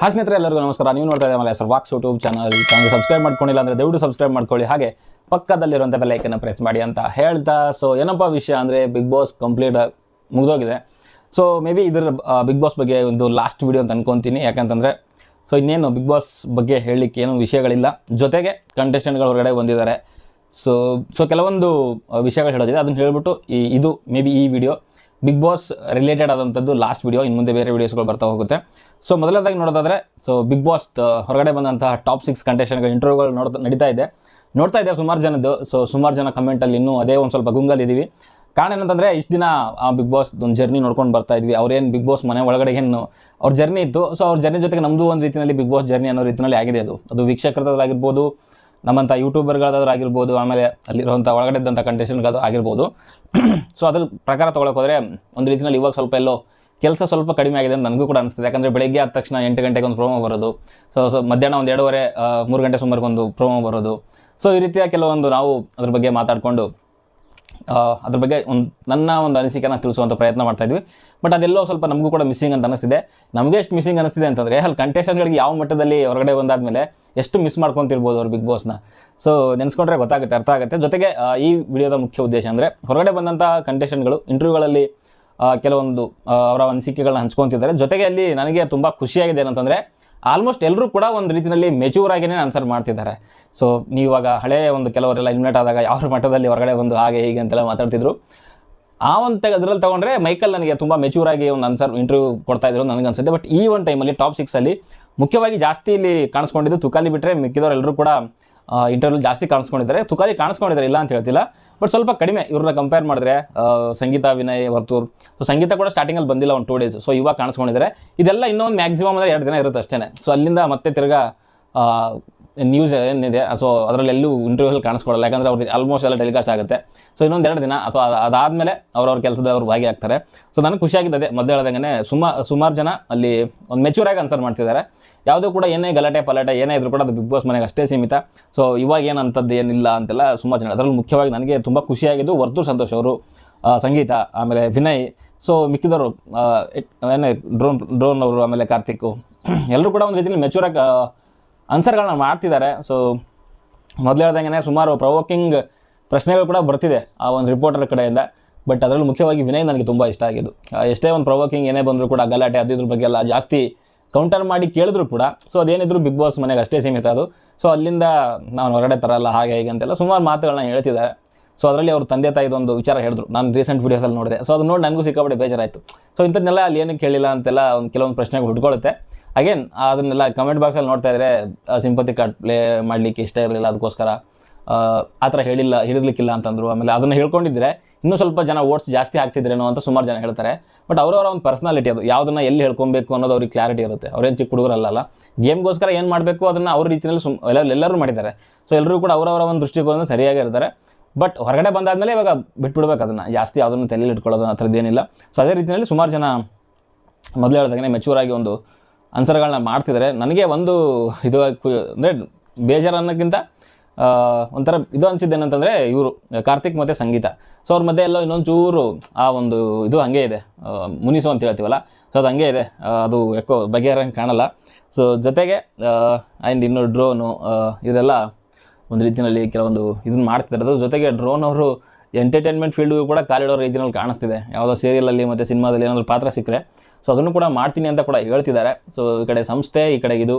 ಹಾ ಸ್ನೇಹಿತರೆ, ಎಲ್ಲರಿಗೂ ನಮಸ್ಕಾರ. ನೀವು ನೋಡ್ತಾ ಇದ್ದಾರೆ sir walks YouTube channel channel subscribe ಮಾಡ್ಕೊಂಡಿಲ್ಲ ಅಂದರೆ ದಯವಿಟ್ಟು ಸಬ್ಸ್ಕ್ರೈಬ್ ಮಾಡ್ಕೊಳ್ಳಿ. ಹಾಗೆ ಪಕ್ಕದಲ್ಲಿರುವಂಥ ಬೆಲ್ಲೈಕನ್ನು ಪ್ರೆಸ್ ಮಾಡಿ ಅಂತ ಹೇಳ್ತಾ. ಸೊ ಏನಪ್ಪ ವಿಷಯ ಅಂದರೆ ಬಿಗ್ ಬಾಸ್ ಕಂಪ್ಲೀಟ್ ಮುಗಿದೋಗಿದೆ. ಸೊ ಮೇ ಬಿ ಇದರ ಬಿಗ್ ಬಾಸ್ ಬಗ್ಗೆ ಒಂದು ಲಾಸ್ಟ್ ವಿಡಿಯೋ ಅಂತ ಅನ್ಕೊತೀನಿ. ಯಾಕಂತಂದರೆ ಸೊ ಇನ್ನೇನು ಬಿಗ್ ಬಾಸ್ ಬಗ್ಗೆ ಹೇಳಲಿಕ್ಕೆ ಏನೂ ವಿಷಯಗಳಿಲ್ಲ. ಜೊತೆಗೆ ಕಂಟೆಸ್ಟೆಂಟ್ಗಳು ಹೊರಗಡೆ ಬಂದಿದ್ದಾರೆ. ಸೊ ಸೊ ಕೆಲವೊಂದು ವಿಷಯಗಳು ಹೇಳೋದಿದೆ. ಅದನ್ನು ಹೇಳಿಬಿಟ್ಟು ಈ, ಇದು ಮೇ ಬಿ ಈ ವಿಡಿಯೋ ಬಿಗ್ ಬಾಸ್ ರಿಲೇಟೆಡ್ ಆದಂಥದ್ದು ಲಾಸ್ಟ್ ವಿಡಿಯೋ ಇನ್ನು ಮುಂದೆ ಬೇರೆ ವೀಡಿಯೋಸ್ಗಳು ಬರ್ತಾ ಹೋಗುತ್ತೆ. ಸೊ ಮೊದಲನೇದಾಗಿ ನೋಡೋದಾದ್ರೆ ಸೊ ಬಿಗ್ ಬಾಸ್ ಹೊರಗಡೆ ಬಂದಂತಹ ಟಾಪ್ ಸಿಕ್ಸ್ ಕಂಟೆಸ್ಟೆಂಟ್ಗಳ ಇಂಟರ್ವ್ಯೂಗಳು ನೋಡ್ತಾ, ನಡೀತಾ ಇದೆ. ನೋಡ್ತಾ ಇದ್ದಾರೆ ಸುಮಾರು ಜನದ್ದು. ಸೊ ಸುಮಾರು ಜನ ಕಮೆಂಟಲ್ಲಿ ಇನ್ನೂ ಅದೇ ಒಂದು ಸ್ವಲ್ಪ ಗುಂಗಲ್ ಇದ್ದೀವಿ ಕಾರಣ ಏನಂತಂದರೆ, ಇಷ್ಟು ದಿನ ಆ ಬಿಗ್ ಬಾಸ್ ಒಂದು ಜರ್ನಿ ನೋಡ್ಕೊಂಡು ಬರ್ತಾ ಇದ್ವಿ. ಅವ್ರೇನು ಬಿಗ್ ಬಾಸ್ ಮನೆ ಒಳಗಡೆ ಏನು, ಅವ್ರ ಜರ್ನಿ ಇತ್ತು. ಸೊ ಅವ್ರ ಜರ್ನಿ ಜೊತೆಗೆ ನಮ್ಮದು ಒಂದು ರೀತಿಯಲ್ಲಿ ಬಿಗ್ ಬಾಸ್ ಜರ್ನಿ ಅನ್ನೋ ರೀತಿಯಲ್ಲಿ ಆಗಿದೆ ಅದು. ಅದು ವೀಕ್ಷಕರದಾಗಿರ್ಬೋದು ನಮ್ಮಂಥ ಯೂಟ್ಯೂಬರ್ಗಳಾದ್ರೂ ಆಗಿರ್ಬೋದು, ಆಮೇಲೆ ಅಲ್ಲಿರುವಂಥ ಒಳಗಡೆ ಇದ್ದಂಥ ಕಂಟೆಸ್ಟೆಂಟ್ಗಳಾದ್ರೂ ಆಗಿರ್ಬೋದು. ಸೊ ಅದ್ರ ಪ್ರಕಾರ ತೊಗೊಳಕ್ಕೆ ಹೋದರೆ ಒಂದು ರೀತಿಯಲ್ಲಿ ಇವಾಗ ಸ್ವಲ್ಪ ಎಲ್ಲೋ ಕೆಲಸ ಸ್ವಲ್ಪ ಕಡಿಮೆ ಆಗಿದೆ ಅಂತ ನನಗೂ ಕೂಡ ಅನಿಸ್ತದೆ. ಯಾಕಂದರೆ ಬೆಳಗ್ಗೆ ಆದ ತಕ್ಷಣ ಎಂಟು ಗಂಟೆಗೆ ಒಂದು ಪ್ರೋಮೋ ಬರೋದು. ಸೊ ಸೊ ಮಧ್ಯಾಹ್ನ ಒಂದು ಎರಡೂವರೆ ಮೂರು ಗಂಟೆ ಸುಮಾರಿಗೆ ಒಂದು ಪ್ರೋಮೋ ಬರೋದು. ಸೊ ಈ ರೀತಿಯ ಕೆಲವೊಂದು ನಾವು ಅದ್ರ ಬಗ್ಗೆ ಮಾತಾಡಿಕೊಂಡು ಅದ್ರ ಬಗ್ಗೆ ಒಂದು ನನ್ನ ಒಂದು ಅನಿಸಿಕೆನ ತಿಳಿಸುವಂಥ ಪ್ರಯತ್ನ ಮಾಡ್ತಾ ಇದ್ವಿ. ಬಟ್ ಅದೆಲ್ಲೋ ಸ್ವಲ್ಪ ನಮಗೂ ಕೂಡ ಮಿಸ್ಸಿಂಗ್ ಅಂತ ಅನಿಸ್ತಿದೆ. ನಮಗೆ ಎಷ್ಟು ಮಿಸ್ಸಿಂಗ್ ಅನಿಸ್ತಿದೆ ಅಂತಂದರೆ, ಅಲ್ಲಿ ಕಂಟೆಸ್ಟೆಂಟ್ಗಳಿಗೆ ಯಾವ ಮಟ್ಟದಲ್ಲಿ ಹೊರಗಡೆ ಬಂದಾದಮೇಲೆ ಎಷ್ಟು ಮಿಸ್ ಮಾಡ್ಕೊತಿರ್ಬೋದು ಅವ್ರು ಬಿಗ್ ಬಾಸ್ನ ಸೊ ನೆನೆಸ್ಕೊಂಡ್ರೆ ಗೊತ್ತಾಗುತ್ತೆ, ಅರ್ಥ ಆಗುತ್ತೆ. ಜೊತೆಗೆ ಈ ವಿಡಿಯೋದ ಮುಖ್ಯ ಉದ್ದೇಶ ಅಂದರೆ, ಹೊರಗಡೆ ಬಂದಂಥ ಕಂಟೆಸ್ಟೆಂಟ್ಗಳು ಇಂಟರ್ವ್ಯೂಗಳಲ್ಲಿ ಕೆಲವೊಂದು ಅವರ ಅನಿಸಿಕೆಗಳನ್ನ ಹಂಚ್ಕೊತಿದ್ದಾರೆ. ಜೊತೆಗೆ ಅಲ್ಲಿ ನನಗೆ ತುಂಬ ಖುಷಿಯಾಗಿದೆ ಏನಂತಂದರೆ ಆಲ್ಮೋಸ್ಟ್ ಎಲ್ಲರೂ ಕೂಡ ಒಂದು ರೀತಿಯಲ್ಲಿ ಮೆಚೂರ್ ಆಗಿನೇ ಆನ್ಸರ್ ಮಾಡ್ತಿದ್ದಾರೆ. ಸೊ ನೀವಾಗ ಹಳೆಯ ಒಂದು ಕೆಲವರೆಲ್ಲ ಇನ್ವೈಟ್ ಆದಾಗ ಯಾವ ಮಟ್ಟದಲ್ಲಿ ಹೊರಗಡೆ ಒಂದು ಹಾಗೆ ಹೀಗೆ ಅಂತೆಲ್ಲ ಮಾತಾಡ್ತಿದ್ರು. ಆ ಒಂದು ಅದರಲ್ಲಿ ತೊಗೊಂಡ್ರೆ ಮೈಕಲ್ ನನಗೆ ತುಂಬ ಮೆಚೂರ್ ಆಗಿ ಒಂದು ಆನ್ಸರ್ ಇಂಟರ್ವ್ಯೂ ಕೊಡ್ತಾ ಇದ್ರು ನನಗೆ ಅನ್ಸುತ್ತೆ. ಬಟ್ ಈ ಒಂದು ಟೈಮಲ್ಲಿ ಟಾಪ್ ಸಿಕ್ಸಲ್ಲಿ ಮುಖ್ಯವಾಗಿ ಜಾಸ್ತಿ ಇಲ್ಲಿ ಕಾಣಿಸ್ಕೊಂಡಿದ್ದು ತುಕಾಲಿ ಬಿಟ್ಟರೆ ಮಿಕ್ಕಿದವರೆಲ್ಲರೂ ಕೂಡ ಇಂಟರ್ವ್ಯೂ ಜಾಸ್ತಿ ಕಾಣಿಸ್ಕೊಂಡಿದ್ದಾರೆ. ತುಕಾಲಿ ಕಾಣಿಸ್ಕೊಂಡಿದ್ದಾರೆ, ಇಲ್ಲ ಅಂತ ಹೇಳ್ತಿಲ್ಲ. ಬಟ್ ಸ್ವಲ್ಪ ಕಡಿಮೆ ಇವ್ರನ್ನ ಕಂಪೇರ್ ಮಾಡಿದ್ರೆ ಸಂಗೀತ ವಿನಯ್ ವರ್ತೂರ್. ಸೊ ಸಂಗೀತ ಕೂಡ ಸ್ಟಾರ್ಟಿಂಗಲ್ಲಿ ಬಂದಿಲ್ಲ ಒಂದು ಟೂ ಡೇಸ್ ಸೊ ಇವಾಗ ಕಾಣಿಸ್ಕೊಂಡಿದ್ದಾರೆ. ಇದೆಲ್ಲ ಇನ್ನೊಂದು ಮ್ಯಾಕ್ಸಿಮಮ್ ಅಂದರೆ ಎರಡು ದಿನ ಇರುತ್ತೆ ಅಷ್ಟೇ ಸೊ ಅಲ್ಲಿಂದ ಮತ್ತೆ ತಿರ್ಗಾ ನ್ಯೂಸ್ ಏನಿದೆ ಸೊ ಅದರಲ್ಲೆಲ್ಲೂ ಇಂಟರ್ವ್ಯೂ ಇಂಟರ್ವ್ಯೂಲ್ಲಿ ಕಾಣಿಸ್ಕೊಳ್ಳಲ್ಲ ಯಾಕಂದರೆ ಅವ್ರಿಗೆ ಆಲ್ಮೋಸ್ಟ್ ಎಲ್ಲ ಟೆಲಿಕಾಸ್ಟ್ ಆಗುತ್ತೆ. ಸೊ ಇನ್ನೊಂದು ಎರಡು ದಿನ, ಅಥವಾ ಅದು, ಅದಾದಮೇಲೆ ಅವ್ರವ್ರ ಕೆಲಸದ ಅವ್ರು ಭಾಗಿಯಾಗ್ತಾರೆ. ಸೊ ನನಗೆ ಖುಷಿಯಾಗಿದ್ದದೆ ಮೊದಲು ಹೇಳ್ದಂಗೆ ಸುಮಾ, ಸುಮಾರು ಜನ ಅಲ್ಲಿ ಒಂದು ಮೆಚೂರಾಗಿ ಆನ್ಸರ್ ಮಾಡ್ತಿದ್ದಾರೆ. ಯಾವುದೂ ಕೂಡ ಏನೇ ಗಲಾಟೆ, ಪಲಾಟೆ, ಏನೇ ಇದ್ರೂ ಕೂಡ ಅದು ಬಿಗ್ ಬಾಸ್ ಮನೆಗೆ ಅಷ್ಟೇ ಸೀಮಿತ. ಸೊ ಇವಾಗ ಏನಂಥದ್ದು ಏನಿಲ್ಲ ಅಂತೆಲ್ಲ ಸುಮಾರು ಜನ ಅದರಲ್ಲಿ ಮುಖ್ಯವಾಗಿ ನನಗೆ ತುಂಬ ಖುಷಿಯಾಗಿದ್ದು ವರ್ತೂರ್ ಸಂತೋಷ್ ಅವರು ಸಂಗೀತ, ಆಮೇಲೆ ವಿನಯ್. ಸೊ ಮಿಕ್ಕಿದವರು ಏನೇ ಡ್ರೋನ್ ಡ್ರೋನ್ ಅವರು, ಆಮೇಲೆ ಕಾರ್ತಿಕ್. ಎಲ್ಲರೂ ಕೂಡ ಒಂದು ರೀತಿಯಲ್ಲಿ ಮೆಚೂರಾಗಿ ಆನ್ಸರ್ಗಳನ್ನ ಮಾಡ್ತಿದ್ದಾರೆ. ಸೊ ಮೊದಲು ಹೇಳ್ದಂಗೆ ಸುಮಾರು ಪ್ರವೋಕಿಂಗ್ ಪ್ರಶ್ನೆಗಳು ಕೂಡ ಬರ್ತಿದೆ ಆ ಒಂದು ರಿಪೋರ್ಟರ್ ಕಡೆಯಿಂದ. ಬಟ್ ಅದರಲ್ಲಿ ಮುಖ್ಯವಾಗಿ ವಿನಯ್ ನನಗೆ ತುಂಬ ಇಷ್ಟ ಆಗಿದ್ದು. ಎಷ್ಟೇ ಒಂದು ಪ್ರವೋಕಿಂಗ್ ಏನೇ ಬಂದರೂ ಕೂಡ ಗಲಾಟೆ ಅದಿದ್ರ ಬಗ್ಗೆ ಎಲ್ಲ ಜಾಸ್ತಿ ಕೌಂಟರ್ ಮಾಡಿ ಕೇಳಿದ್ರು ಕೂಡ ಸೊ ಅದೇನಿದ್ರು ಬಿಗ್ ಬಾಸ್ ಮನೆಗೆ ಅಷ್ಟೇ ಸೀಮಿತ ಅದು. ಸೊ ಅಲ್ಲಿಂದ ನಾನು ಹೊರಗಡೆ ತರಲ್ಲ, ಹಾಗೆ ಹೀಗೆ ಅಂತೆಲ್ಲ ಸುಮಾರು ಮಾತುಗಳನ್ನ ಹೇಳ್ತಿದ್ದಾರೆ. ಸೊ ಅದರಲ್ಲಿ ಅವ್ರ ತಂದೆ ತಾಯಿದೊಂದು ವಿಚಾರ ಹೇಳಿದ್ರು. ನಾನು ರೀಸೆಂಟ್ ವೀಡಿಯೋಸಲ್ಲಿ ನೋಡಿದೆ. ಸೊ ಅದು ನೋಡಿ ನನಗೂ ಸಿಕ್ಕಾಪಟ್ಟೆ ಬೇಜಾರಾಯಿತು. ಸೊ ಇಂಥದ್ದನ್ನೆಲ್ಲ ಅಲ್ಲಿ ಏನಕ್ಕೆ ಕೇಳಿಲ್ಲ ಅಂತೆಲ್ಲ ಒಂದು ಕೆಲವೊಂದು ಪ್ರಶ್ನೆಗಳು ಹುಡ್ಕೊಳ್ಳುತ್ತೆ ಅಗೇನ್ ಅದನ್ನೆಲ್ಲ ಕಮೆಂಟ್ ಬಾಕ್ಸಲ್ಲಿ ನೋಡ್ತಾ ಇದ್ರೆ ಸಿಂಪತಿ ಕಾರ್ಡ್ ಪ್ಲೇ ಮಾಡಲಿಕ್ಕೆ ಇಷ್ಟ ಇರಲಿಲ್ಲ ಅದಕ್ಕೋಸ್ಕರ. ಆ, ಥರ ಹೇಳಿಲ್ಲ ಹೇಳಿರ್ಲಿಕ್ಕಿಲ್ಲ ಅಂತಂದರು. ಆಮೇಲೆ ಅದನ್ನು ಹೇಳ್ಕೊಂಡಿದ್ರೆ ಇನ್ನೂ ಸ್ವಲ್ಪ ಜನ ಓಟ್ಸ್ ಜಾಸ್ತಿ ಆಗ್ತಿದ್ರೇನೋ ಅಂತ ಸುಮಾರು ಜನ ಹೇಳ್ತಾರೆ. ಬಟ್ ಅವರವರ ಒಂದು ಪರ್ಸನಾಲಿಟಿ ಅದು. ಯಾವುದನ್ನು ಎಲ್ಲಿ ಹೇಳ್ಕೊಬೇಕು ಅನ್ನೋದು ಅವ್ರಿಗೆ ಕ್ಲಾರಿಟಿ ಇರುತ್ತೆ. ಅವ್ರೇನು ಚಿಕ್ಕ ಹುಡುಗರಲ್ಲ ಗೇಮ್ಗೋಸ್ಕರ ಏನು ಮಾಡಬೇಕು ಅದನ್ನು ಅವ್ರ ರೀತಿಯಲ್ಲಿ ಸುಮ್ ಎಲ್ಲ ಎಲ್ಲರೂ ಮಾಡಿದ್ದಾರೆ. ಸೊ ಎಲ್ಲರೂ ಕೂಡ ಅವರವರ ಒಂದು ದೃಷ್ಟಿಕೋನ ಸರಿಯಾಗಿ ಇರ್ತಾರೆ. ಬಟ್ ಹೊರಗಡೆ ಬಂದಾದಮೇಲೆ ಇವಾಗ ಬಿಟ್ಬಿಡ್ಬೇಕು ಅದನ್ನು. ಜಾಸ್ತಿ ಯಾವುದನ್ನು ತಲೆಯಲ್ಲಿ ಇಟ್ಕೊಳ್ಳೋದು ಆ ಥರದ್ದು ಏನಿಲ್ಲ. ಸೊ ಅದೇ ರೀತಿಯಲ್ಲಿ ಸುಮಾರು ಜನ ಮೊದಲು ಹೇಳ್ದಂಗೆ ಮೆಚೂರ್ ಆಗಿ ಒಂದು ಆನ್ಸರ್ಗಳನ್ನ ಮಾಡ್ತಿದ್ದಾರೆ ನನಗೆ ಒಂದು ಇದು ಅಂದರೆ ಬೇಜಾರು ಅನ್ನೋಕ್ಕಿಂತ ಒಂಥರ ಇದು ಅನಿಸಿದ್ದೇನಂತಂದರೆ ಇವರು, ಕಾರ್ತಿಕ್ ಮತ್ತು ಸಂಗೀತ. ಸೊ ಅವ್ರ ಮಧ್ಯೆ ಎಲ್ಲೋ ಇನ್ನೊಂದು ಚೂರು ಆ ಒಂದು ಇದು ಹಂಗೆ ಇದೆ. ಮುನಿಸು ಅಂತ ಹೇಳ್ತೀವಲ್ಲ? ಸೊ ಅದು ಹಂಗೆ ಇದೆ. ಅದು ಯಾಕೋ ಬಗೆಹರಂಗೆ ಕಾಣಲ್ಲ. ಸೊ ಜೊತೆಗೆ ಆ್ಯಂಡ್ ಇನ್ನು ಡ್ರೋನು ಇದೆಲ್ಲ ಒಂದು ರೀತಿಯಲ್ಲಿ ಕೆಲವೊಂದು ಇದನ್ನ ಮಾಡ್ತಿದ್ದಾರೆ. ಅದ್ರ ಜೊತೆಗೆ ಡ್ರೋನ್ ಅವರು ಎಂಟರ್ಟೈನ್ಮೆಂಟ್ ಫೀಲ್ಡ್ಗೂ ಕೂಡ ಕಾಲಿಡೋ ರೀತಿಯಲ್ಲಿ ಕಾಣಿಸ್ತಿದೆ. ಯಾವುದೋ ಸೀರಿಯಲಲ್ಲಿ ಮತ್ತು ಸಿನಿಮಾದಲ್ಲಿ ಏನಾದರೂ ಪಾತ್ರ ಸಿಕ್ಕರೆ. ಸೊ ಅದನ್ನು ಕೂಡ ಮಾಡ್ತೀನಿ ಅಂತ ಕೂಡ ಹೇಳ್ತಿದ್ದಾರೆ. ಸೊ ಈ ಕಡೆ ಸಂಸ್ಥೆ, ಈ ಕಡೆ ಇದು.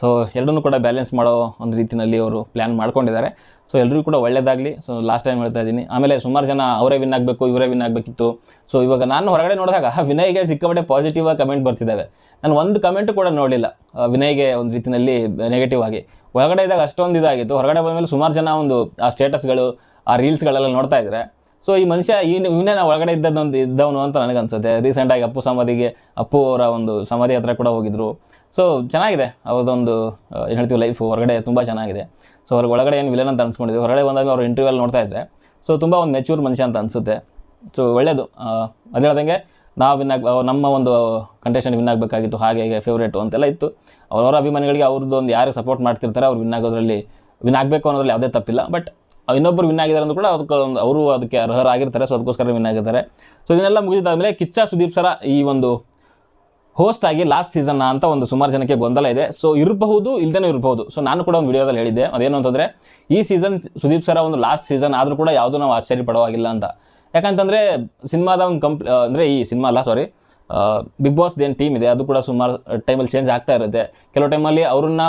ಸೊ ಎರಡನ್ನೂ ಕೂಡ ಬ್ಯಾಲೆನ್ಸ್ ಮಾಡೋ ಒಂದು ರೀತಿಯಲ್ಲಿ ಅವರು ಪ್ಲ್ಯಾನ್ ಮಾಡ್ಕೊಂಡಿದ್ದಾರೆ. ಸೊ ಎಲ್ಲರಿಗೂ ಕೂಡ ಒಳ್ಳೇದಾಗಲಿ. ಸೊ ಲಾಸ್ಟ್ ಟೈಮ್ ಹೇಳ್ತಾ ಇದ್ದೀನಿ. ಆಮೇಲೆ ಸುಮಾರು ಜನ ಅವರೇ ವಿನ್ ಆಗಬೇಕು, ಇವರೇ ವಿನ್ ಆಗಬೇಕಿತ್ತು. ಸೊ ಇವಾಗ ನಾನು ಹೊರಗಡೆ ನೋಡಿದಾಗ ವಿನಯ್ಗೆ ಸಿಕ್ಕಾಪಟ್ಟೆ ಪಾಸಿಟಿವ್ ಆಗಿ ಕಮೆಂಟ್ ಬರ್ತಿದ್ದಾವೆ. ನಾನು ಒಂದು ಕಮೆಂಟು ಕೂಡ ನೋಡಲಿಲ್ಲ. ವಿನಯ್ಗೆ ಒಂದು ರೀತಿಯಲ್ಲಿ ನೆಗೆಟಿವ್ ಆಗಿ. ಒಳಗಡೆ ಇದ್ದಾಗ ಅಷ್ಟೊಂದು ಇದಾಗಿತ್ತು. ಹೊರಗಡೆ ಬಂದಮೇಲೆ ಸುಮಾರು ಜನ ಒಂದು ಆ ಸ್ಟೇಟಸ್ಗಳು ಆ ರೀಲ್ಸ್ಗಳೆಲ್ಲ ನೋಡ್ತಾ ಇದ್ದಾರೆ ಸೊ ಈ ಮನುಷ್ಯ ಇವನೇ ನಾವು ಒಳಗಡೆ ಇದ್ದದ್ದೊಂದು ಇದ್ದವನು ಅಂತ ನನಗೆ ಅನ್ಸುತ್ತೆ ರೀಸೆಂಟಾಗಿ ಅಪ್ಪು ಸಮಾಧಿಗೆ, ಅಪ್ಪು ಅವರ ಒಂದು ಸಮಾಧಿ ಹತ್ರ ಕೂಡ ಹೋಗಿದ್ರು. ಸೊ ಚೆನ್ನಾಗಿದೆ. ಅವ್ರದ್ದೊಂದು ಏನು ಹೇಳ್ತೀವಿ ಲೈಫು ಹೊರಗಡೆ ತುಂಬ ಚೆನ್ನಾಗಿದೆ. ಸೊ ಅವ್ರಿಗೆ ಒಳಗಡೆ ಏನು ವಿಲನ್ ಅಂತ ಅನ್ಸ್ಕೊಂಡಿದ್ವಿ. ಹೊರಗಡೆ ಬಂದಾಗ ಅವ್ರು ಇಂಟರ್ವ್ಯೂಲ್ ನೋಡ್ತಾ ಇದ್ದರೆ ಸೊ ತುಂಬ ಒಂದು ಮೆಚೂರ್ ಮನುಷ್ಯ ಅಂತ ಅನಿಸುತ್ತೆ. ಸೊ ಒಳ್ಳೆಯದು ಅದು ಹೇಳ್ದಂಗೆ ನಾವು ವಿನ್ ಆಗ ನಮ್ಮ ಒಂದು ಕಂಟೆಸ್ಟೆಂಟ್ ವಿನ್ ಆಗಬೇಕಾಗಿತ್ತು. ಹಾಗೆ ಹೀಗೆ ಫೇವ್ರೇಟು ಅಂತೆಲ್ಲ ಇತ್ತು. ಅವರವರ ಅಭಿಮಾನಿಗಳಿಗೆ ಅವ್ರದ್ದು ಒಂದು ಯಾರು ಸಪೋರ್ಟ್ ಮಾಡ್ತಿರ್ತಾರೆ, ಅವ್ರು ವಿನ್ ಆಗೋದ್ರಲ್ಲಿ ವಿನ್ ಆಗಬೇಕು ಅನ್ನೋದ್ರಲ್ಲಿ ಯಾವುದೇ ತಪ್ಪಿಲ್ಲ. ಬಟ್ ಇನ್ನೊಬ್ಬರು ವಿನ್ ಆಗಿದ್ದಾರೆ ಅಂದ್ರೂ ಕೂಡ ಅದಕ್ಕೆ ಒಂದು ಅವರು ಅದಕ್ಕೆ ಅರ್ಹರಾಗಿರ್ತಾರೆ ಸೊ ಅದಕ್ಕೋಸ್ಕರ ವಿನ್ ಆಗಿದ್ದಾರೆ. ಸೊ ಇದನ್ನೆಲ್ಲ ಮುಗಿದಾದ್ಮೇಲೆ ಕಿಚ್ಚ ಸುದೀಪ್ ಸರ ಈ ಒಂದು ಹೋಸ್ಟ್ ಆಗಿ ಲಾಸ್ಟ್ ಸೀಸನ್ ಅಂತ ಒಂದು ಸುಮಾರು ಜನಕ್ಕೆ ಗೊಂದಲ ಇದೆ. ಸೊ ಇರಬಹುದು ಇಲ್ಲದೇ ಇರಬಹುದು. ಸೊ ನಾನು ಕೂಡ ಒಂದು ವಿಡಿಯೋದಲ್ಲಿ ಹೇಳಿದ್ದೆ, ಅದೇನು ಅಂತಂದರೆ ಈ ಸೀಸನ್ ಸುದೀಪ್ ಸರ ಒಂದು ಲಾಸ್ಟ್ ಸೀಸನ್ ಆದರೂ ಕೂಡ ಯಾವುದೂ ನಾವು ಆಶ್ಚರ್ಯ ಪಡುವಾಗಿಲ್ಲ ಅಂತ. ಯಾಕಂತಂದರೆ ಸಿನಿಮಾದ ಒಂದು ಕಂಪ್ ಅಂದರೆ ಈ ಸಿನಿಮಾ ಅಲ್ಲ ಸಾರಿ ಬಿಗ್ ಬಾಸ್ ಏನು ಟೀಮ್ ಇದೆ, ಅದು ಕೂಡ ಸುಮಾರು ಟೈಮಲ್ಲಿ ಚೇಂಜ್ ಆಗ್ತಾ ಇರುತ್ತೆ. ಕೆಲವು ಟೈಮಲ್ಲಿ ಅವ್ರನ್ನ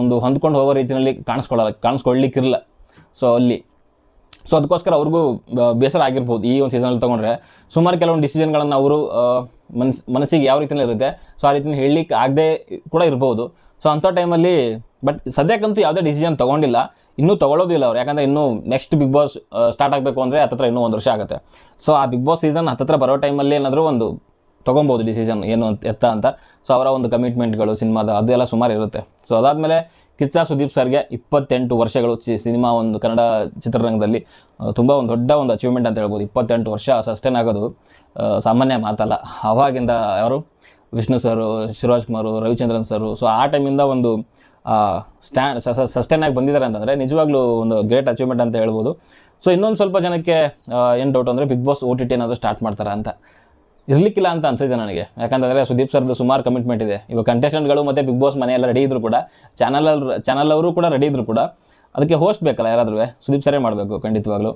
ಒಂದು ಹೊಂದ್ಕೊಂಡು ಹೋಗೋ ರೀತಿಯಲ್ಲಿ ಕಾಣಿಸ್ಕೊಳ್ಳಲ್ಲ ಕಾಣಿಸ್ಕೊಳ್ಳಿಕ್ಕಿರಲ್ಲ ಸೊ ಅಲ್ಲಿ. ಸೊ ಅದಕ್ಕೋಸ್ಕರ ಅವ್ರಿಗೂ ಬೇಸರ ಆಗಿರ್ಬೋದು ಈ ಒಂದು ಸೀಸನಲ್ಲಿ ತೊಗೊಂಡ್ರೆ. ಸುಮಾರು ಕೆಲವೊಂದು ಡಿಸಿಷನ್ಗಳನ್ನು ಅವರು ಮನ್ಸ್, ಮನಸ್ಸಿಗೆ ಯಾವ ರೀತಿಯಲ್ಲಿ ಇರುತ್ತೆ. ಸೊ ಆ ರೀತಿಯಲ್ಲಿ ಹೇಳಲಿಕ್ಕೆ ಆಗದೆ ಕೂಡ ಇರ್ಬೋದು. ಸೊ ಅಂಥ ಟೈಮಲ್ಲಿ ಬಟ್ ಸದ್ಯಕ್ಕಂತೂ ಯಾವುದೇ ಡಿಸಿಷನ್ ತೊಗೊಂಡಿಲ್ಲ. ಇನ್ನೂ ತೊಗೊಳ್ಳೋದಿಲ್ಲ ಅವ್ರು. ಯಾಕಂದರೆ ಇನ್ನೂ ನೆಕ್ಸ್ಟ್ ಬಿಗ್ ಬಾಸ್ ಸ್ಟಾರ್ಟ್ ಆಗಬೇಕು ಅಂದರೆ ಹತ್ತತ್ರ ಇನ್ನೂ ಒಂದು ವರ್ಷ ಆಗುತ್ತೆ. ಸೊ ಆ ಬಿಗ್ ಬಾಸ್ ಸೀಸನ್ ಹತ್ತತ್ರ ಬರೋ ಟೈಮಲ್ಲಿ ಏನಾದರೂ ಒಂದು ತೊಗೊಬೋದು ಡಿಸಿಷನ್ ಏನು ಅಂತ ಎತ್ತ ಅಂತ. ಸೊ ಅವರ ಒಂದು ಕಮಿಟ್ಮೆಂಟ್ಗಳು ಸಿನಿಮಾದ, ಅದೆಲ್ಲ ಸುಮಾರು ಇರುತ್ತೆ. ಸೊ ಅದಾದಮೇಲೆ ಕಿಚ್ಚ ಸುದೀಪ್ ಸರ್ಗೆ ಇಪ್ಪತ್ತೆಂಟು ವರ್ಷಗಳು ಚಿ ಸಿನಿಮಾ ಒಂದು ಕನ್ನಡ ಚಿತ್ರರಂಗದಲ್ಲಿ ತುಂಬ ಒಂದು ದೊಡ್ಡ ಒಂದು ಅಚೀವ್ಮೆಂಟ್ ಅಂತ ಹೇಳ್ಬೋದು. ಇಪ್ಪತ್ತೆಂಟು ವರ್ಷ ಸಸ್ಟೈನ್ ಆಗೋದು ಸಾಮಾನ್ಯ ಮಾತಲ್ಲ. ಅವಾಗಿಂದ ಯಾರು? Vishnu sir, Shivaraj Kumar, Ravichandran sir. So ಆ ಟೈಮಿಂದ ಒಂದು ಸ್ಟ್ಯಾಂಡ್ ಸಸ್ಟೈನ್ ಆಗಿ ಬಂದಿದ್ದಾರೆ ಅಂತಂದರೆ ನಿಜವಾಗ್ಲೂ ಒಂದು ಗ್ರೇಟ್ ಅಚೀವ್ಮೆಂಟ್ ಅಂತ ಹೇಳ್ಬೋದು. ಸೊ ಇನ್ನೊಂದು ಸ್ವಲ್ಪ ಜನಕ್ಕೆ ಏನು ಡೌಟ್ ಅಂದರೆ Bigg Boss O T T ಏನಾದರೂ ಸ್ಟಾರ್ಟ್ ಮಾಡ್ತಾರೆ ಅಂತ. ಇರಲಿಕ್ಕಿಲ್ಲ ಅಂತ ಅನ್ಸಿದೆ ನನಗೆ. ಯಾಕಂತಂದರೆ ಸುದೀಪ್ ಸರ್ದು ಸುಮಾರು ಕಮಿಟ್ಮೆಂಟ್ ಇದೆ. ಇವಾಗ ಕಂಟೆಸ್ಟೆಂಟ್ಗಳು ಮತ್ತು ಬಿಗ್ ಬಾಸ್ ಮನೆಯೆಲ್ಲ ರೆಡಿ ಇದ್ರು ಕೂಡ ಚಾನಲ್ ಚಾನಲ್ ಅವರು ಕೂಡ ರೆಡಿ ಇದ್ರು ಕೂಡ, ಅದಕ್ಕೆ ಹೋಸ್ಟ್ ಬೇಕಲ್ಲ ಯಾರಾದ್ರೂ ಸುದೀಪ್ ಸರೇ ಮಾಡಬೇಕು ಖಂಡಿತವಾಗ್ಲೂ.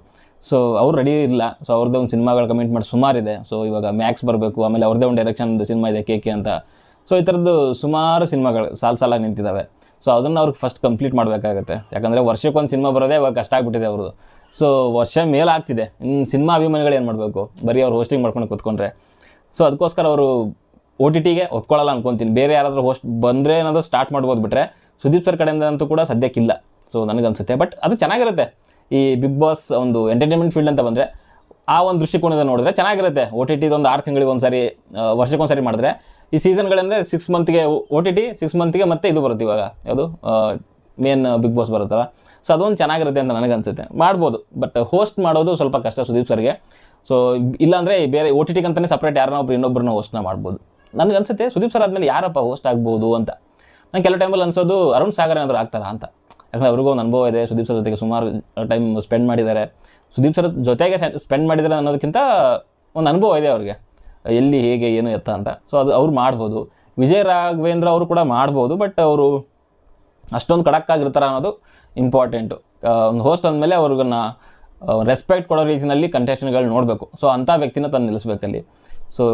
ಸೊ ಅವ್ರು ರೆಡಿ ಇಲ್ಲ. ಸೊ ಅವ್ರದ್ದು ಒಂದು ಸಿನಿಮಾಗಳ ಕಮಿಟ್ಮೆಂಟ್ ಸುಮಾರಿದೆ ಸೊ ಇವಾಗ ಮ್ಯಾಕ್ಸ್ ಬರಬೇಕು, ಆಮೇಲೆ ಅವ್ರದ್ದೇ ಒಂದು ಡೈರೆಕ್ಷನ್ ಸಿನಿಮಾ ಇದೆ ಕೆ ಕೆ ಅಂತ. ಸೊ ಈ ಥರದ್ದು ಸುಮಾರು ಸಿನಿಮಾಗಳು ಸಾಲು ಸಾಲ ನಿಂತಿದ್ದಾವೆ ಸೊ ಅದನ್ನು ಅವ್ರಿಗೆ ಫಸ್ಟ್ ಕಂಪ್ಲೀಟ್ ಮಾಡಬೇಕಾಗತ್ತೆ. ಯಾಕಂದರೆ ವರ್ಷಕ್ಕೊಂದು ಸಿನಿಮಾ ಬರೋದೇ ಇವಾಗ ಕಷ್ಟ ಆಗ್ಬಿಟ್ಟಿದೆ ಅವ್ರದ್ದು. ಸೊ ವರ್ಷ ಮೇಲೆ ಆಗ್ತಿದೆ. ಇನ್ನು ಸಿನಿಮಾ ಅಭಿಮಾನಿಗಳು ಏನು ಮಾಡಬೇಕು? ಬರೀ ಅವ್ರು ಹೋಸ್ಟಿಂಗ್ ಮಾಡ್ಕೊಂಡು ಕೂತ್ಕೊಂಡ್ರೆ. ಸೊ ಅದಕ್ಕೋಸ್ಕರ ಅವರು ಒ ಟಿ ಟಿಗೆ ಒಪ್ಕೊಳ್ಳಲ್ಲ ಅನ್ಕೊತೀನಿ. ಬೇರೆ ಯಾರಾದರೂ ಹೋಸ್ಟ್ ಬಂದರೆ ಏನಾದರೂ ಸ್ಟಾರ್ಟ್ ಮಾಡ್ಬೋದು ಬಿಟ್ರೆ ಸುದೀಪ್ ಸರ್ ಕಡೆಯಿಂದ ಅಂತೂ ಕೂಡ ಸದ್ಯಕ್ಕಿಲ್ಲ ಸೊ ನನಗನ್ಸುತ್ತೆ. ಬಟ್ ಅದು ಚೆನ್ನಾಗಿರುತ್ತೆ. ಈ ಬಿಗ್ ಬಾಸ್ ಒಂದು ಎಂಟರ್ಟೈನ್ಮೆಂಟ್ ಫೀಲ್ಡ್ ಅಂತ ಬಂದರೆ ಆ ಒಂದು ದೃಷ್ಟಿಕೋನದ ನೋಡಿದ್ರೆ ಚೆನ್ನಾಗಿರುತ್ತೆ. ಒ ಟಿ ಟಿದು ಒಂದು ಆರು ತಿಂಗಳಿಗೆ ಒಂದ್ಸರಿ ಸಾರಿ ವರ್ಷಕ್ಕೊಂದು ಸಾರಿ ಮಾಡಿದ್ರೆ. ಈ ಸೀಸನ್ಗಳಂದರೆ ಸಿಕ್ಸ್ ಮಂತ್ಗೆ ಒ ಟಿ ಟಿ ಸಿಕ್ಸ್ ಮಂತ್ಗೆ ಮತ್ತೆ ಇದು ಬರುತ್ತೆ ಇವಾಗ. ಯಾವುದು? ಮೇನ್ ಬಿಗ್ ಬಾಸ್ ಬರುತ್ತಲ್ಲ. ಸೊ ಅದೊಂದು ಚೆನ್ನಾಗಿರುತ್ತೆ ಅಂತ ನನಗನ್ಸುತ್ತೆ. ಮಾಡ್ಬೋದು. ಬಟ್ ಹೋಸ್ಟ್ ಮಾಡೋದು ಸ್ವಲ್ಪ ಕಷ್ಟ ಸುದೀಪ್ ಸರ್ಗೆ. ಸೊ ಇಲ್ಲಾಂದರೆ ಬೇರೆ ಒ ಟಿ ಟಿಗೆ ಅಂತಲೇ ಸಪ್ರೇಟ್ ಯಾರನ್ನ ಒಬ್ರು ಇನ್ನೊಬ್ಬರನ್ನ ಹೋಸ್ಟ್ನ ಮಾಡ್ಬೋದು. ನನಗೆ ಅನ್ಸುತ್ತೆ ಸುದೀಪ್ ಸರ್ ಆದಮೇಲೆ ಯಾರಪ್ಪ ಹೋಸ್ಟ್ ಆಗ್ಬೋದು ಅಂತ. ನಂಗೆ ಕೆಲವು ಟೈಮಲ್ಲಿ ಅನ್ಸೋದು ಅರುಣ್ ಸಾಗರ್ ಏನಾದರೂ ಆಗ್ತಾರಾ ಅಂತ. ಯಾಕಂದರೆ ಅವ್ರಿಗೂ ಒಂದು ಅನುಭವ ಇದೆ. ಸುದೀಪ್ ಸರ್ ಜೊತೆಗೆ ಸುಮಾರು ಟೈಮ್ ಸ್ಪೆಂಡ್ ಮಾಡಿದ್ದಾರೆ. ಸುದೀಪ್ ಸರ್ ಜೊತೆಗೆ ಸ್ಪೆಂಡ್ ಮಾಡಿದ್ದಾರೆ ಅನ್ನೋದಕ್ಕಿಂತ ಒಂದು ಅನುಭವ ಇದೆ ಅವ್ರಿಗೆ. ಎಲ್ಲಿ, ಹೇಗೆ, ಏನು ಎತ್ತ ಅಂತ. ಸೊ ಅದು ಅವ್ರು ಮಾಡ್ಬೋದು. ವಿಜಯ್ ರಾಘವೇಂದ್ರ ಅವರು ಕೂಡ ಮಾಡ್ಬೋದು ಬಟ್ ಅವರು ಅಷ್ಟೊಂದು ಖಡಕ್ಕಾಗಿರ್ತಾರೆ ಅನ್ನೋದು ಇಂಪಾರ್ಟೆಂಟು ಒಂದು ಹೋಸ್ಟ್ ಅಂದಮೇಲೆ ಅವ್ರಿಗನ್ನ ರೆಸ್ಪೆಕ್ಟ್ ಕೊಡೋ ರೀತಿಯಲ್ಲಿ ಕಂಟೆಸ್ಟೆಂಟ್ಗಳು ನೋಡಬೇಕು. ಸೊ ಅಂಥ ವ್ಯಕ್ತಿನ ತಂದು ನಿಲ್ಲಿಸ್ಬೇಕಲ್ಲಿ ಸೊ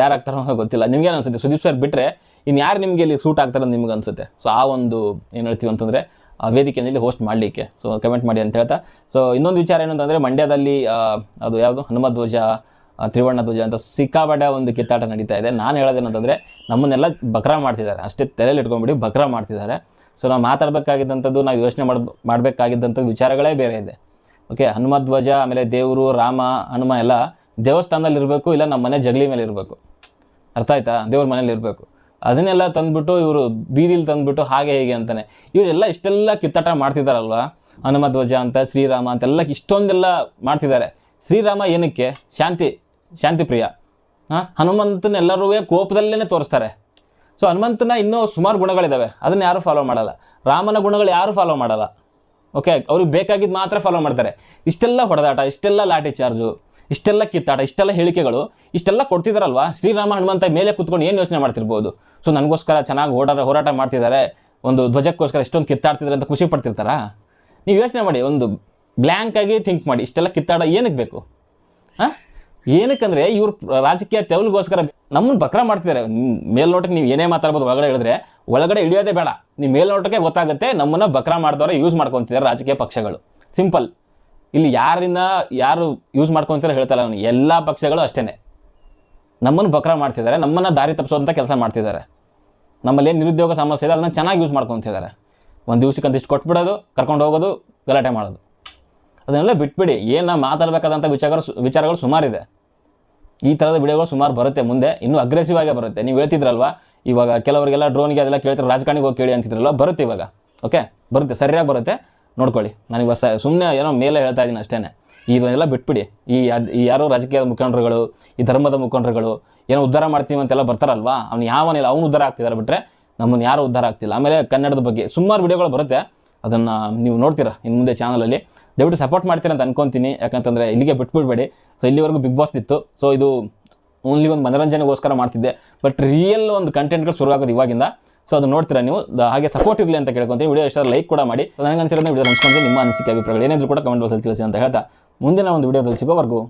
ಯಾರಾಗ್ತಾರೋ ಅಂತ ಗೊತ್ತಿಲ್ಲ. ನಿಮ್ಗೇನು ಅನಿಸುತ್ತೆ? ಸುದೀಪ್ ಸರ್ ಬಿಟ್ಟರೆ ಇನ್ನು ಯಾರು ನಿಮಗೆ ಇಲ್ಲಿ ಸೂಟ್ ಆಗ್ತಾರೆ ನಿಮ್ಗೆ ಅನ್ಸುತ್ತೆ? ಸೊ ಆ ಒಂದು ಏನು ಹೇಳ್ತೀವಿ ಅಂತಂದರೆ ಆ ವೇದಿಕೆಯಲ್ಲಿ ಹೋಸ್ಟ್ ಮಾಡಲಿಕ್ಕೆ. ಸೊ ಕಮೆಂಟ್ ಮಾಡಿ ಅಂತ ಹೇಳ್ತಾ. ಸೊ ಇನ್ನೊಂದು ವಿಚಾರ ಏನಂತಂದರೆ ಮಂಡ್ಯದಲ್ಲಿ ಅದು ಯಾವುದು? ಹನುಮ ಧ್ವಜ ತ್ರಿವರ್ಣ ಧ್ವಜ ಅಂತ ಸಿಕ್ಕಾಪಟ್ಟೆ ಒಂದು ಕಿತ್ತಾಟ ನಡೀತಾ ಇದೆ. ನಾನು ಹೇಳೋದೇನಂತಂದರೆ ನಮ್ಮನ್ನೆಲ್ಲ ಬಕ್ರ ಮಾಡ್ತಿದ್ದಾರೆ. ಅಷ್ಟೇ ತಲೆಯಲ್ಲಿ ಇಟ್ಕೊಂಬಿಡಿ ಬಕ್ರ ಮಾಡ್ತಿದ್ದಾರೆ. ಸೊ ನಾವು ಮಾತಾಡಬೇಕಾಗಿದ್ದಂಥದ್ದು, ನಾವು ಯೋಚನೆ ಮಾಡ್ ಮಾಡಬೇಕಾಗಿದ್ದಂಥದ್ದು ವಿಚಾರಗಳೇ ಬೇರೆ ಇದೆ. ಓಕೆ ಹನುಮ ಧ್ವಜ, ಆಮೇಲೆ ದೇವರು, ರಾಮ, ಹನುಮ ಎಲ್ಲ ದೇವಸ್ಥಾನದಲ್ಲಿ ಇರಬೇಕು ಇಲ್ಲ ನಮ್ಮ ಮನೆ ಜಗಲಿ ಮೇಲೆ ಇರಬೇಕು ಅರ್ಥ ಆಯ್ತಾ? ದೇವ್ರ ಮನೇಲಿ ಇರಬೇಕು ಅದನ್ನೆಲ್ಲ ತಂದ್ಬಿಟ್ಟು ಇವರು ಬೀದಿಲಿ ತಂದ್ಬಿಟ್ಟು ಹಾಗೆ ಹೇಗೆ ಅಂತಾನೆ. ಇವರೆಲ್ಲ ಇಷ್ಟೆಲ್ಲ ಕಿತ್ತಾಟ ಮಾಡ್ತಿದ್ದಾರಲ್ವ ಹನುಮ ಧ್ವಜ ಅಂತ, ಶ್ರೀರಾಮ ಅಂತೆಲ್ಲ ಇಷ್ಟೊಂದೆಲ್ಲ ಮಾಡ್ತಿದ್ದಾರೆ ಶ್ರೀರಾಮ ಏನಕ್ಕೆ? ಶಾಂತಿ ಶಾಂತಿ ಪ್ರಿಯ ಹಾಂ? ಹನುಮಂತನ ಎಲ್ಲರೂ ಕೋಪದಲ್ಲೇ ತೋರಿಸ್ತಾರೆ. ಸೊ ಹನುಮಂತನ ಇನ್ನೂ ಸುಮಾರು ಗುಣಗಳಿದ್ದಾವೆ ಅದನ್ನ ಯಾರೂ ಫಾಲೋ ಮಾಡಲ್ಲ. ರಾಮನ ಗುಣಗಳು ಯಾರೂ ಫಾಲೋ ಮಾಡಲ್ಲ. ಓಕೆ ಅವ್ರಿಗೆ ಬೇಕಾಗಿದ್ದು ಮಾತ್ರ ಫಾಲೋ ಮಾಡ್ತಾರೆ. ಇಷ್ಟೆಲ್ಲ ಹೊಡೆದಾಟ, ಇಷ್ಟೆಲ್ಲ ಲಾಠಿ ಚಾರ್ಜು, ಇಷ್ಟೆಲ್ಲ ಕಿತ್ತಾಟ, ಇಷ್ಟೆಲ್ಲ ಹೇಳಿಕೆಗಳು, ಇಷ್ಟೆಲ್ಲ ಕೊಡ್ತಿದಾರಲ್ವಾ? ಶ್ರೀರಾಮ ಹನುಮಂತ ಮೇಲೆ ಕುತ್ಕೊಂಡು ಏನು ಯೋಚನೆ ಮಾಡ್ತಿರ್ಬೋದು? ಸೊ ನನಗೋಸ್ಕರ ಚೆನ್ನಾಗಿ ಓಡಾಡ ಹೋರಾಟ ಮಾಡ್ತಿದ್ದಾರೆ ಒಂದು ಧ್ವಜಕ್ಕೋಸ್ಕರ ಇಷ್ಟೊಂದು ಕಿತ್ತಾಡ್ತಿದ್ದಾರೆ ಅಂತ ಖುಷಿ ಪಡ್ತಿರ್ತಾರಾ? ನೀವು ಯೋಚನೆ ಮಾಡಿ, ಒಂದು ಬ್ಲ್ಯಾಂಕಾಗಿ ಥಿಂಕ್ ಮಾಡಿ, ಇಷ್ಟೆಲ್ಲ ಕಿತ್ತಾಡ ಏನಕ್ಕೆ ಬೇಕು? ಹಾಂ? ಏನಕ್ಕಂದ್ರೆ ಇವ್ರು ರಾಜಕೀಯ ತೆವಲಿಗೋಸ್ಕರ ನಮ್ಮನ್ನು ಬಕ್ರ ಮಾಡ್ತಿದ್ದಾರೆ ಮೇಲ್ನೋಟಕ್ಕೆ ನೀವು ಏನೇ ಮಾತಾಡ್ಬೋದು ಒಳಗಡೆ ಹೇಳಿದ್ರೆ, ಒಳಗಡೆ ಇಳಿಯೋದೇ ಬೇಡ. ನೀವು ಮೇಲ್ನೋಟಕ್ಕೆ ಗೊತ್ತಾಗುತ್ತೆ, ನಮ್ಮನ್ನು ಬಕ್ರ ಮಾಡ್ದವ್ರೆ ಯೂಸ್ ಮಾಡ್ಕೊತಿದ್ದಾರೆ ರಾಜಕೀಯ ಪಕ್ಷಗಳು. ಸಿಂಪಲ್ ಇಲ್ಲಿ ಯಾರಿಂದ ಯಾರು ಯೂಸ್ ಮಾಡ್ಕೊತಾರೆ ಹೇಳ್ತಾರಲ್ಲ ನಾನು, ಎಲ್ಲ ಪಕ್ಷಗಳು ಅಷ್ಟೇ ನಮ್ಮನ್ನು ಬಕ್ರ ಮಾಡ್ತಿದ್ದಾರೆ ನಮ್ಮನ್ನು ದಾರಿ ತಪ್ಪಿಸೋಂಥ ಕೆಲಸ ಮಾಡ್ತಿದ್ದಾರೆ ನಮ್ಮಲ್ಲಿ ಏನು ನಿರುದ್ಯೋಗ ಸಮಸ್ಯೆ ಇದೆ, ಅದನ್ನು ಚೆನ್ನಾಗಿ ಯೂಸ್ ಮಾಡ್ಕೊತಿದ್ದಾರೆ ಒಂದು ದಿವ್ಸಕ್ಕೆ ಅಂತಿಷ್ಟು ಕೊಟ್ಬಿಡೋದು, ಕರ್ಕೊಂಡು ಹೋಗೋದು, ಗಲಾಟೆ ಮಾಡೋದು. ಅದನ್ನೆಲ್ಲ ಬಿಟ್ಬಿಡಿ. ಏನು ಮಾತಾಡಬೇಕಾದಂಥ ವಿಚಾರ ವಿಚಾರಗಳು ಸುಮಾರಿದೆ. ಈ ಥರದ ವಿಡಿಯೋಗಳು ಸುಮಾರು ಬರುತ್ತೆ ಮುಂದೆ. ಇನ್ನೂ ಅಗ್ರೆಸಿವ್ ಆಗೇ ಬರುತ್ತೆ. ನೀವು ಹೇಳ್ತಿದ್ರಲ್ವ? ಇವಾಗ ಕೆಲವರಿಗೆಲ್ಲ ಡ್ರೋನ್ಗೆ ಅದೆಲ್ಲ ಕೇಳ್ತಾರೆ, ರಾಜಕಾರಣಿಗೆ ಹೋಗಿ ಕೇಳಿ ಅಂತಿದ್ರಲ್ವ? ಬರುತ್ತೆ ಇವಾಗ. ಓಕೆ ಬರುತ್ತೆ. ಸರಿಯಾಗಿ ಬರುತ್ತೆ. ನೋಡ್ಕೊಳ್ಳಿ. ನನಗೆ ಇವಾಗ ಸುಮ್ಮನೆ ಏನೋ ಮೇಲೆ ಹೇಳ್ತಾ ಇದ್ದೀನಿ ಅಷ್ಟೇ ಇದನ್ನೆಲ್ಲ ಬಿಟ್ಬಿಡಿ. ಈ ಅದು ಈ ಯಾರೋ ರಾಜಕೀಯದ ಮುಖಂಡರುಗಳು, ಈ ಧರ್ಮದ ಮುಖಂಡರುಗಳು ಏನೋ ಉದ್ಧಾರ ಮಾಡ್ತೀವಿ ಅಂತೆಲ್ಲ ಬರ್ತಾರಲ್ವಾ? ಅವ್ನು ಯಾವನಿಲ್ಲ ಅವ್ನು ಉದ್ಧಾರ ಆಗ್ತಿದ್ದಾರೆ ಬಿಟ್ಟರೆ ನಮ್ಮನ್ನು ಯಾರು ಉದ್ಧಾರ ಆಗ್ತಿಲ್ಲ. ಆಮೇಲೆ ಕನ್ನಡದ ಬಗ್ಗೆ ಸುಮಾರು ವಿಡಿಯೋಗಳು ಬರುತ್ತೆ. ಅದನ್ನು ನೀವು ನೋಡ್ತೀರಾ ಇನ್ನು ಮುಂದೆ ಚಾನಲಲ್ಲಿ ದಯವಿಟ್ಟು ಸಪೋರ್ಟ್ ಮಾಡ್ತೀರಾ ಅಂತ ಅನ್ಕೊತೀನಿ. ಯಾಕಂತಂದರೆ ಇಲ್ಲಿಗೆ ಬಿಟ್ಬಿಡ್ಬೇಡಿ. ಸೊ ಇಲ್ಲಿವರೆಗೂ ಬಿಗ್ ಬಾಸ್ ಇತ್ತು. ಸೊ ಇದು ಓನ್ಲಿ ಒಂದು ಮನೋರಂಜನೆಗೋಸ್ಕರ ಮಾಡ್ತಿದ್ದೆ. ಬಟ್ ರಿಯಲ್ ಒಂದು ಕಂಟೆಂಟ್ಗಳು ಶುರು ಆಗೋದು ಇವಾಗಿಂದ. ಸೊ ಅದು ನೋಡ್ತೀರಾ ನೀವು? ಹಾಗೆ ಸಪೋರ್ಟ್ ಇರಲಿ ಅಂತ ಕೇಳ್ಕೊಂತೀನಿ. ವಿಡಿಯೋ ಇಷ್ಟ ಲೈಕ್ ಕೂಡ ಮಾಡಿ. ನನಗೆ ಅನ್ಸಿರೋದನ್ನ ವಿಡಿಯೋ ಅನ್ಸ್ಕೊಂಡು ನಿಮ್ಮ ಅನಿಸಿಕೆ, ಅಭಿಪ್ರಾಯಗಳು ಏನಾದರೂ ಕೂಡ ಕಮೆಂಟ್ ಬಾಕ್ಸಲ್ಲಿ ತಿಳಿಸಿ ಅಂತ ಹೇಳ್ತಾ. ಮುಂದಿನ ಒಂದು ವಿಡಿಯೋದಲ್ಲಿ ಸಿಗೋವರೆಗೂ